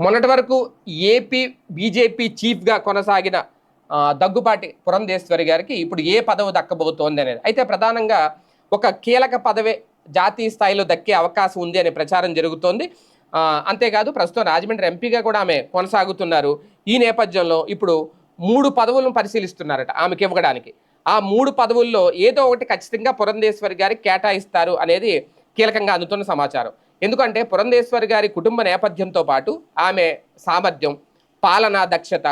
మొన్నటి వరకు AP BJP చీఫ్గా కొనసాగిన దగ్గుబాటి దగ్గుపాటి పురంధేశ్వరి గారికి ఇప్పుడు ఏ పదవి దక్కబోతోంది అనేది. అయితే ప్రధానంగా ఒక కీలక పదవే జాతీయ స్థాయిలో దక్కే అవకాశం ఉంది అనే ప్రచారం జరుగుతోంది. అంతేకాదు ప్రస్తుతం రాజమండ్రి ఎంపీగా కూడా ఆమె కొనసాగుతున్నారు. ఈ నేపథ్యంలో ఇప్పుడు మూడు పదవులను పరిశీలిస్తున్నారట ఆమెకి ఇవ్వడానికి. ఆ మూడు పదవుల్లో ఏదో ఒకటి ఖచ్చితంగా పురంధేశ్వరి గారికి కేటాయిస్తారు అనేది కీలకంగా అందుతున్న సమాచారం. ఎందుకంటే పురంధేశ్వరి గారి కుటుంబ నేపథ్యంతో పాటు ఆమె సామర్థ్యం పాలనా దక్షత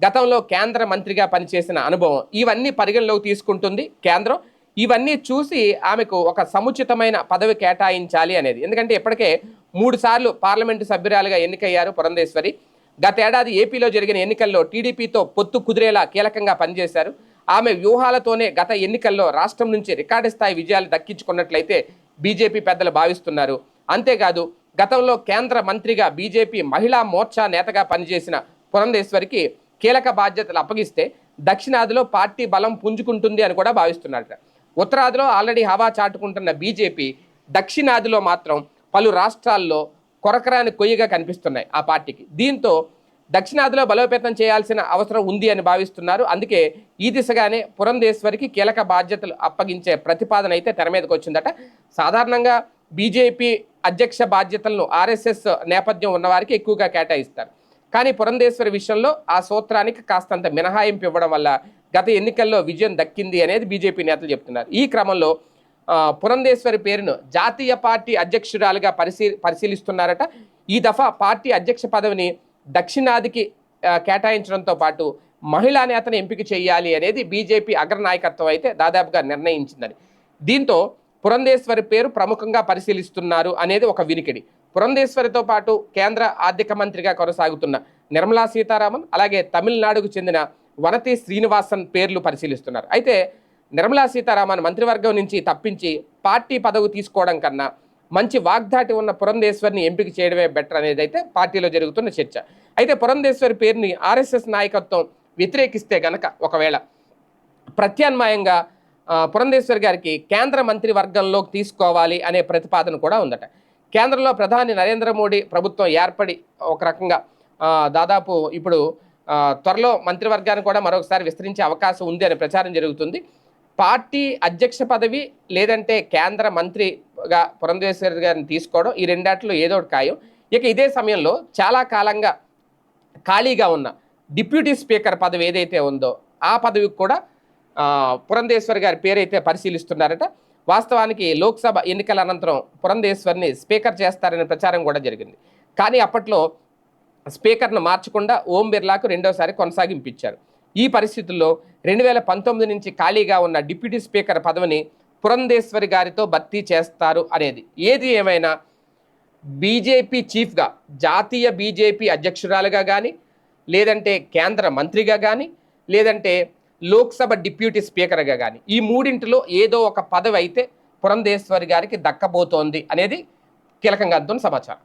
గతంలో కేంద్ర మంత్రిగా పనిచేసిన అనుభవం ఇవన్నీ పరిగణలోకి తీసుకుంటుంది కేంద్రం. ఇవన్నీ చూసి ఆమెకు ఒక సముచితమైన పదవి కేటాయించాలి అనేది. ఎందుకంటే ఇప్పటికే మూడు సార్లు పార్లమెంటు సభ్యురాలుగా ఎన్నికయ్యారు పురంధేశ్వరి. గతేడాది ఏపీలో జరిగిన ఎన్నికల్లో టీడీపీతో పొత్తు కుదిరేలా కీలకంగా పనిచేశారు. ఆమె వ్యూహాలతోనే గత ఎన్నికల్లో రాష్ట్రం నుంచి రికార్డు స్థాయి విజయాలు దక్కించుకున్నట్లయితే బీజేపీ పెద్దలు భావిస్తున్నారు. అంతేకాదు గతంలో కేంద్ర మంత్రిగా బీజేపీ మహిళా మోర్చా నేతగా పనిచేసిన పురంధేశ్వరికి కీలక బాధ్యతలు అప్పగిస్తే దక్షిణాదిలో పార్టీ బలం పుంజుకుంటుంది అని కూడా భావిస్తున్నారట. ఉత్తరాదిలో ఆల్రెడీ హవా చాటుకుంటున్న బీజేపీ దక్షిణాదిలో మాత్రం పలు రాష్ట్రాల్లో కొరకరాని కొయ్యగా కనిపిస్తున్నాయి ఆ పార్టీకి. దీంతో దక్షిణాదిలో బలోపేతం చేయాల్సిన అవసరం ఉంది అని భావిస్తున్నారు. అందుకే ఈ దిశగానే పురంధేశ్వరికి కీలక బాధ్యతలు అప్పగించే ప్రతిపాదన అయితే తెర మీదకి వచ్చిందట. సాధారణంగా బీజేపీ అధ్యక్ష బాధ్యతలను ఆర్ఎస్ఎస్ నేపథ్యం ఉన్నవారికి ఎక్కువగా కేటాయిస్తారు. కానీ పురంధేశ్వరి విషయంలో ఆ సూత్రానికి కాస్తంత మినహాయింపు ఇవ్వడం వల్ల గత ఎన్నికల్లో విజయం దక్కింది అనేది బీజేపీ నేతలు చెప్తున్నారు. ఈ క్రమంలో పురంధేశ్వరి పేరును జాతీయ పార్టీ అధ్యక్షురాలుగా పరిశీ పరిశీలిస్తున్నారట. ఈ దఫా పార్టీ అధ్యక్ష పదవిని దక్షిణాదికి కేటాయించడంతో పాటు మహిళా నేతను ఎంపిక చేయాలి అనేది బీజేపీ అగ్రనాయకత్వం అయితే దాదాపుగా నిర్ణయించిందని. దీంతో పురంధేశ్వరి పేరు ప్రముఖంగా పరిశీలిస్తున్నారు అనేది ఒక వినికిడి. పురంధేశ్వరితో పాటు కేంద్ర ఆర్థిక మంత్రిగా కొనసాగుతున్న నిర్మలా సీతారామన్ అలాగే తమిళనాడుకు చెందిన వనతి శ్రీనివాసన్ పేర్లు పరిశీలిస్తున్నారు. అయితే నిర్మలా సీతారామన్ మంత్రివర్గం నుంచి తప్పించి పార్టీ పదవి తీసుకోవడం కన్నా మంచి వాగ్దాటి ఉన్న పురంధేశ్వరిని ఎంపిక చేయడమే బెటర్ అనేది అయితే పార్టీలో జరుగుతున్న చర్చ. అయితే పురంధేశ్వరి పేరుని ఆర్ఎస్ఎస్ నాయకత్వం వ్యతిరేకిస్తే గనక ఒకవేళ ప్రత్యామ్నాయంగా పురంధేశ్వరి గారికి కేంద్ర మంత్రి వర్గంలోకి తీసుకోవాలి అనే ప్రతిపాదన కూడా ఉందట. కేంద్రంలో ప్రధాని నరేంద్ర మోడీ ప్రభుత్వం ఏర్పడి ఒక రకంగా దాదాపు ఇప్పుడు త్వరలో మంత్రివర్గాన్ని కూడా మరొకసారి విస్తరించే అవకాశం ఉంది అనే ప్రచారం జరుగుతుంది. పార్టీ అధ్యక్ష పదవి లేదంటే కేంద్ర మంత్రిగా పురంధేశ్వరి గారిని తీసుకోవడం ఈ రెండాట్లో ఏదో ఒకటి ఖాయం. ఇక ఇదే సమయంలో చాలా కాలంగా ఖాళీగా ఉన్న డిప్యూటీ స్పీకర్ పదవి ఏదైతే ఉందో ఆ పదవికి కూడా పురంధేశ్వరి గారి పేరైతే పరిశీలిస్తున్నారట. వాస్తవానికి లోక్సభ ఎన్నికల అనంతరం పురంధేశ్వరిని స్పీకర్ చేస్తారనే ప్రచారం కూడా జరిగింది. కానీ అప్పట్లో స్పీకర్ను మార్చకుండా ఓం బిర్లాకు రెండోసారి కొనసాగింపించారు. ఈ పరిస్థితుల్లో రెండు వేల పంతొమ్మిది నుంచి ఖాళీగా ఉన్న డిప్యూటీ స్పీకర్ పదవిని పురంధేశ్వరి గారితో భర్తీ చేస్తారు అనేది. ఏది ఏమైనా బీజేపీ చీఫ్గా జాతీయ బీజేపీ అధ్యక్షురాలుగా కానీ లేదంటే కేంద్ర మంత్రిగా కానీ లేదంటే లోక్సభ డిప్యూటీ స్పీకర్గా కానీ ఈ మూడింటిలో ఏదో ఒక పదవి అయితే పురంధేశ్వరి గారికి దక్కబోతోంది అనేది కీలకంగా అందుతున్న సమాచారం.